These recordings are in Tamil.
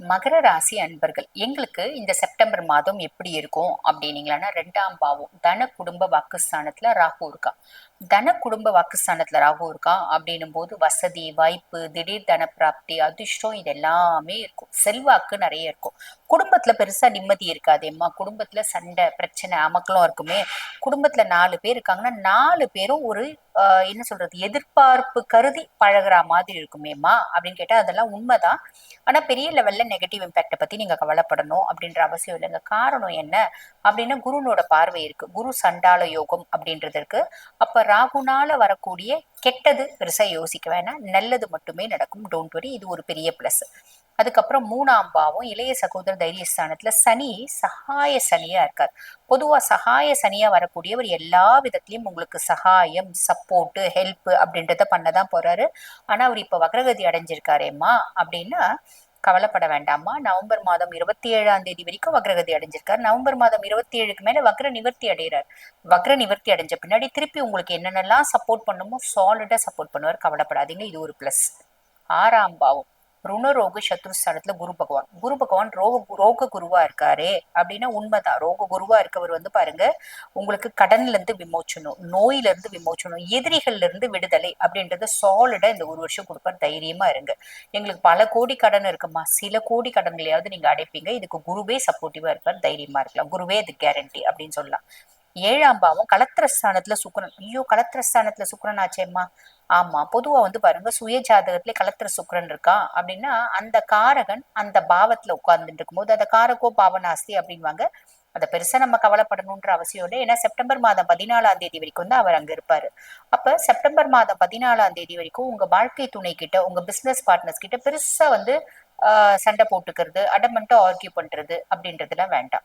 மகர ராசி அன்பர்கள் எங்களுக்கு இந்த செப்டம்பர் மாதம் எப்படி இருக்கும் அப்படின்னீங்களா ரெண்டாம் பாவம் தன குடும்ப வாக்குஸ்தானத்துல ராகு இருக்கா. தன குடும்ப வாக்குஸ்தானத்துல ராகு இருக்கா? அப்படின்னும் போது வசதி வாய்ப்பு திடீர் தன பிராப்தி அதிர்ஷ்டம் இது எல்லாமே இருக்கும். செல்வாக்கு நிறைய இருக்கும். குடும்பத்துல பெருசா நிம்மதி இருக்காதேம்மா குடும்பத்துல சண்டை பிரச்சனை அமக்கலம் இருக்குமே. குடும்பத்துல நாலு பேர் இருக்காங்கன்னா நாலு பேரும் ஒரு ஆஹ் என்ன சொல்றது எதிர்பார்ப்பு கருதி பழகிற மாதிரி இருக்குமேம்மா? அப்படின்னு கேட்டா அதெல்லாம் உண்மைதான். ஆனா பெரிய லெவல்ல நெகட்டிவ் இம்பாக்ட பத்தி நீங்க கவலைப்படணும் அப்படின்ற அவசியம் இல்லைங்க. காரணம் என்ன? அப்படின்னா குருனோட பார்வை இருக்கு. குரு சண்டால யோகம் அப்படின்றது இருக்கு. அப்ப ராகுனால வரக்கூடிய கெட்டது பெருசாக யோசிக்க வேணாம். நல்லது மட்டுமே நடக்கும். டோன்ட் வரி இது ஒரு பெரிய பிளஸ் அதுக்கப்புறம் மூணாம் பாவம் இளைய சகோதர தைரியஸ்தானத்துல சனி சகாய சனியா இருக்கார். பொதுவா சகாய சனியா வரக்கூடியவர் எல்லா விதத்திலயும் உங்களுக்கு சகாயம் சப்போர்ட்டு ஹெல்ப் அப்படின்றத பண்ணதான் போறாரு. ஆனா அவர் இப்ப வக்ரகதி அடைஞ்சிருக்காரேம்மா அப்படின்னா கவலைப்பட வேண்டாமா நவம்பர் மாதம் இருபத்தி ஏழாம் தேதி வரைக்கும் வக்ரகதி அடைஞ்சிருக்காரு. நவம்பர் மாதம் இருபத்தி ஏழுக்கு மேல வக்ர நிவர்த்தி அடைகிறார். வக்ர நிவர்த்தி அடைஞ்ச பின்னாடி திருப்பி உங்களுக்கு என்னென்னலாம் சப்போர்ட் பண்ணுமோ சாலிடா சப்போர்ட் பண்ணுவார். கவலைப்படாதீங்க. இது ஒரு பிளஸ் ஆறாம் பாவம். ருணரோக சத்ருஸ்தானத்துல குரு பகவான். குரு பகவான் ரோக ரோக குருவா இருக்காரே அப்படின்னா உண்மைதான். ரோக குருவா இருக்கவர் வந்து பாருங்க உங்களுக்கு கடன்ல இருந்து விமோச்சனும் நோயில இருந்து விமோச்சனும் எதிரிகள்ல இருந்து விடுதலை அப்படின்றத சாலிடா இந்த ஒரு வருஷம் கொடுப்பார் தைரியமா இருங்க. எங்களுக்கு பல கோடி கடன் இருக்குமா? சில கோடி கடன்களையாவது நீங்க அடைப்பீங்க. இதுக்கு குருவே சப்போர்ட்டிவா இருப்பார் தைரியமா இருக்கலாம். குருவே இது கேரண்டி அப்படின்னு சொல்லலாம். ஏழாம் பாவம் கலத்திரஸ்தானத்துல சுக்கரன். ஐயோ கலத்திரஸ்தானத்துல சுக்கரன் ஆச்சேம்மா ஆமா பொதுவா வந்து பாருங்க சுய ஜாதகத்துல கலத்திர சுக்கரன் இருக்கா அப்படின்னா அந்த காரகன் அந்த பாவத்துல உட்கார்ந்துட்டு இருக்கும்போது அந்த காரகோ பாவனாஸ்தி அப்படின்வாங்க. அதை பெருசா நம்ம கவலைப்படணும்ன்ற அவசியம் இல்லை. ஏன்னா செப்டம்பர் மாதம் பதினாலாம் தேதி வரைக்கும் தான் அவர் அங்க இருப்பாரு. அப்ப செப்டம்பர் மாதம் பதினாலாம் தேதி வரைக்கும் உங்க வாழ்க்கை துணை கிட்ட உங்க பிசினஸ் பார்ட்னர்ஸ் கிட்ட பெருசா வந்து ஆஹ் சண்டை போட்டுக்கிறது அடமெண்ட்டா ஆர்கியூ பண்றது அப்படின்றதுலாம் வேண்டாம்.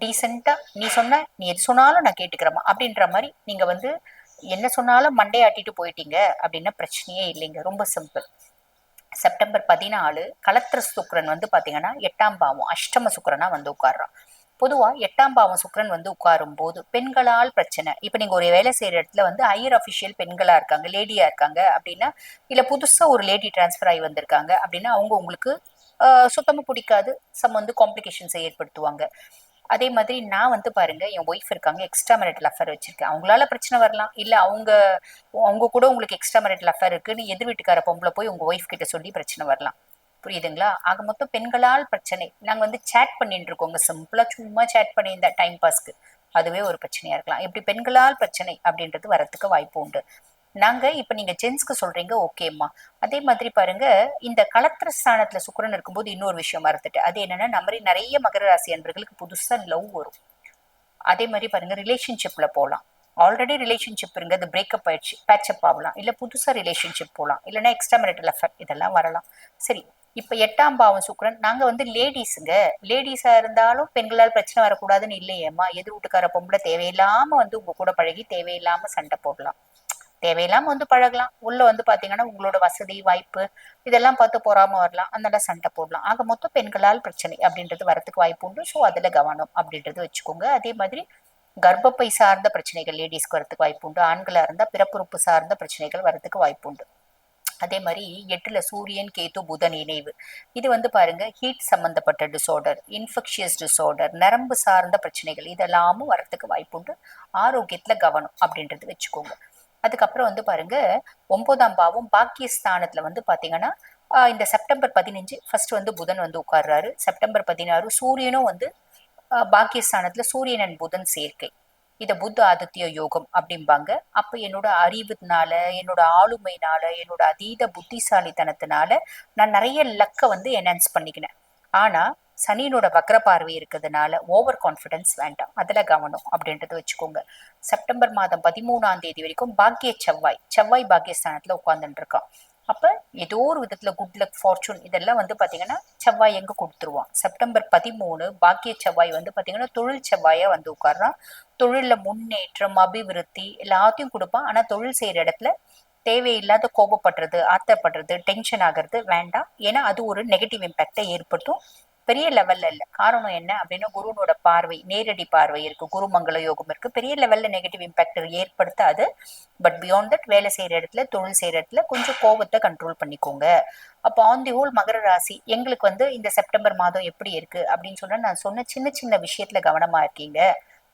டீசெண்டா நீ சொன்ன நீ எது சொன்னாலும் நான் கேட்டுக்கிறேம்மா. அப்படின்ற மாதிரி நீங்க வந்து என்ன சொன்னாலும் மண்டையாட்டிட்டு போயிட்டீங்க அப்படின்னா பிரச்சனையே இல்லைங்க. ரொம்ப சிம்பிள் செப்டம்பர் பதினாலு கலத்திர சுக்கரன் வந்து பார்த்தீங்கன்னா எட்டாம் பாவம் அஷ்டம சுக்கரனா வந்து உட்கார்றான். பொதுவாக எட்டாம் பாவம் சுக்கரன் வந்து உட்காரும் போது பெண்களால் பிரச்சனை. இப்போ நீங்கள் ஒரு வேலை செய்கிற இடத்துல வந்து ஹையர் அஃபிஷியல் பெண்களாக இருக்காங்க லேடியாக இருக்காங்க அப்படின்னா இல்லை புதுசாக ஒரு லேடி டிரான்ஸ்ஃபர் ஆகி வந்திருக்காங்க அப்படின்னா அவங்க உங்களுக்கு சுத்தமாக பிடிக்காது. சம் வந்து காம்ப்ளிகேஷன்ஸை ஏற்படுத்துவாங்க. அதே மாதிரி நான் வந்து பாருங்க என் ஒய்ஃப் இருக்காங்க எக்ஸ்ட்ரா மேரிட்டல் அஃபேர் வச்சிருக்கேன். அவங்களால பிரச்சனை வரலாம். இல்ல அவங்க அவங்க கூட உங்களுக்கு எக்ஸ்ட்ரா மேரிட்டல் அஃபேர் இருக்குன்னு எதிர் வீட்டுக்கார பொம்பளை போய் உங்க ஒய்ஃப் கிட்ட சொல்லி பிரச்சனை வரலாம். புரியுதுங்களா? ஆக மொத்தம் பெண்களால் பிரச்சனை. நாங்க வந்து சேட் பண்ணிட்டு இருக்கோங்க. சிம்பிளா சும்மா சேட் பண்ணியிருந்தா டைம் பாஸ்க்கு அதுவே ஒரு பிரச்சனையா இருக்கலாம். இப்படி பெண்களால் பிரச்சனை அப்படின்றது வரத்துக்கு வாய்ப்பு உண்டு. நாங்க இப்ப நீங்க ஜென்ஸ்க்கு சொல்றீங்க ஓகேம்மா அதே மாதிரி பாருங்க இந்த கலத்திர ஸ்தானத்துல சுக்கரன் இருக்கும்போது இன்னொரு விஷயம் மறந்துட்டு அது என்னன்னா நம்ம நிறைய மகர ராசி அன்பர்களுக்கு புதுசா லவ் வரும். அதே மாதிரி பாருங்க ரிலேஷன்ஷிப்ல போகலாம் ஆல்ரெடி ரிலேஷன்ஷிப் இருங்க அது பிரேக்கப் ஆயிடுச்சு பேச்சப் ஆகலாம். இல்ல புதுசா ரிலேஷன்ஷிப் போகலாம் இல்லைன்னா எக்ஸ்ட்ரா மெரிட்டல் அஃபேர் இதெல்லாம் வரலாம். சரி இப்ப எட்டாம் பாவம் சுக்கரன் நாங்க வந்து லேடிஸுங்க லேடிஸா இருந்தாலும் பெண்களால் பிரச்சனை வரக்கூடாதுன்னு இல்லையேம்மா. எதிர் வீட்டுக்கார பொம்பளை தேவையில்லாம வந்து உங்க கூட பழகி தேவையில்லாம சண்டை போடலாம். தேவையில்லாம வந்து பழகலாம். உள்ள வந்து பாத்தீங்கன்னா உங்களோட வசதி வாய்ப்பு இதெல்லாம் பார்த்து பொறாம வரலாம். அதனால சண்டை போடலாம். ஆக மொத்தம் பெண்களால் பிரச்சனை அப்படின்றது வரத்துக்கு வாய்ப்பு உண்டு. ஸோ அதுல கவனம் அப்படின்றது வச்சுக்கோங்க. அதே மாதிரி கர்ப்பப்பை சார்ந்த பிரச்சனைகள் லேடிஸ்க்கு வரத்துக்கு வாய்ப்பு உண்டு. ஆண்களா இருந்தா பிறப்புறுப்பு சார்ந்த பிரச்சனைகள் வரத்துக்கு வாய்ப்பு உண்டு. அதே மாதிரி எட்டுல சூரியன் கேத்து புதன் இணைவு. இது வந்து பாருங்க ஹீட் சம்பந்தப்பட்ட டிசார்டர் இன்ஃபெக்ஷியஸ் டிசார்டர் நரம்பு சார்ந்த பிரச்சனைகள் இதெல்லாமும் வரத்துக்கு வாய்ப்பு உண்டு. ஆரோக்கியத்துல கவனம் அப்படின்றது வச்சுக்கோங்க. அதுக்கப்புறம் வந்து பாருங்க ஒன்பதாம் பாவம் பாக்கியஸ்தானத்துல வந்து பாத்தீங்கன்னா இந்த செப்டம்பர் பதினஞ்சு ஃபர்ஸ்ட் வந்து புதன் வந்து உட்கார்றாரு. செப்டம்பர் பதினாறு சூரியனும் வந்து பாக்கியஸ்தானத்துல சூரியன் அண்ட் புதன் சேர்க்கை. இத புத்த ஆதித்ய யோகம் அப்படிம்பாங்க. அப்ப என்னோட அறிவுனால என்னோட ஆளுமைனால என்னோட அதீத புத்திசாலித்தனத்தினால நான் நிறைய லக்க வந்து என்ஹான்ஸ் பண்ணிக்கினேன். ஆனா சனியினோட வக்ர பார்வை இருக்கிறதுனால ஓவர் கான்ஃபிடன்ஸ் வேண்டாம். அதில் கவனம் அப்படின்றது வச்சுக்கோங்க. செப்டம்பர் மாதம் பதிமூணாம் தேதி வரைக்கும் பாக்கிய செவ்வாய் செவ்வாய் பாக்கியஸ்தானத்தில் உட்காந்துட்டு இருக்கான் அப்போ ஏதோ ஒரு விதத்தில் குட் லக் ஃபார்ச்சூன் இதெல்லாம் வந்து பார்த்தீங்கன்னா செவ்வாய் எங்கே கொடுத்துருவான். செப்டம்பர் பதிமூணு பாக்கிய செவ்வாய் வந்து பார்த்தீங்கன்னா தொழில் செவ்வாயாக வந்து உட்கார்றான். தொழிலில் முன்னேற்றம் அபிவிருத்தி எல்லாத்தையும் கொடுப்பான். ஆனால் தொழில் செய்கிற இடத்துல தேவையில்லாத கோபப்படுறது ஆத்தப்படுறது டென்ஷன் ஆகிறது வேண்டாம். ஏன்னா அது ஒரு நெகட்டிவ் இம்பேக்டை ஏற்படுத்தும். பெரிய லெவல்ல இல்ல. காரணம் என்ன அப்படின்னா குருனோட பார்வை நேரடி பார்வை இருக்கு. குருமங்கள யோகம் இருக்கு. பெரிய லெவல்ல நெகட்டிவ் இம்பாக்ட் ஏற்படுத்தாது. பட் பியாண்ட் தட் வேலை செய்யற இடத்துல தொழில் செய்யற இடத்துல கொஞ்சம் கோபத்தை கண்ட்ரோல் பண்ணிக்கோங்க. அப்போ ஆன் தி ஹோல் மகர ராசி எங்களுக்கு வந்து இந்த செப்டம்பர் மாதம் எப்படி இருக்கு அப்படின்னு சொன்னா நான் சொன்ன சின்ன சின்ன விஷயத்துல கவனமா இருக்கீங்க.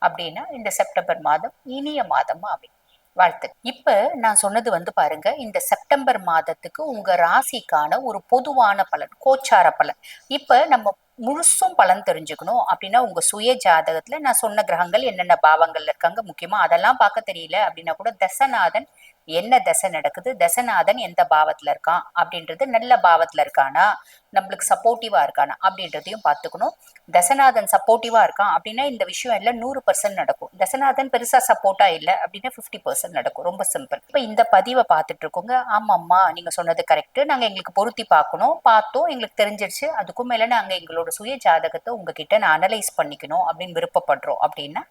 அப்படின்னா இந்த செப்டம்பர் மாதம் இனிய மாதமா அமையும். வாழ்த்து இப்ப நான் சொன்னது வந்து பாருங்க இந்த செப்டம்பர் மாதத்துக்கு உங்க ராசிக்கான ஒரு பொதுவான பலன் கோச்சார பலன். இப்ப நம்ம முழுசும் பலன் தெரிஞ்சுக்கணும். அப்படின்னா உங்க சுய ஜாதகத்துல நான் சொன்ன கிரகங்கள் என்னென்ன பாவங்கள்ல இருக்காங்க முக்கியமா அதெல்லாம் பார்க்க தெரியல அப்படின்னா கூட தசநாதன் என்ன தசை நடக்குது? தசநாதன் எந்த பாவத்துல இருக்கான்? அப்படின்றது நல்ல பாவத்துல இருக்கானா? நம்மளுக்கு சப்போர்ட்டிவா இருக்கானா? அப்படின்றதையும் பார்த்துக்கணும். தசநாதன் சப்போர்ட்டிவா இருக்கான் அப்படின்னா இந்த விஷயம் எல்லாம் நூறு பர்சன்ட் நடக்கும். தசநாதன் பெருசா சப்போர்ட்டா இல்லை அப்படின்னா ஃபிஃப்டி பர்சன்ட் நடக்கும். ரொம்ப சிம்பிள் இப்போ இந்த பதிவை பார்த்துட்டு இருக்கோங்க. ஆமாம்மா நீங்க சொன்னது கரெக்ட் நாங்க எங்களுக்கு பொருத்தி பார்க்கணும். பார்த்தோம் எங்களுக்கு தெரிஞ்சிருச்சு. அதுக்கும் மேல நாங்க எங்களோட சுய ஜாதகத்தை உங்ககிட்ட நான் அனலைஸ் பண்ணிக்கணும் அப்படின்னு விருப்பப்படுறோம் அப்படின்னா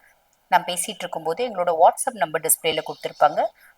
நான் பேசிட்டு இருக்கும்போது எங்களோட வாட்ஸ்அப் நம்பர் டிஸ்பிளேல கொடுத்துருப்பாங்க.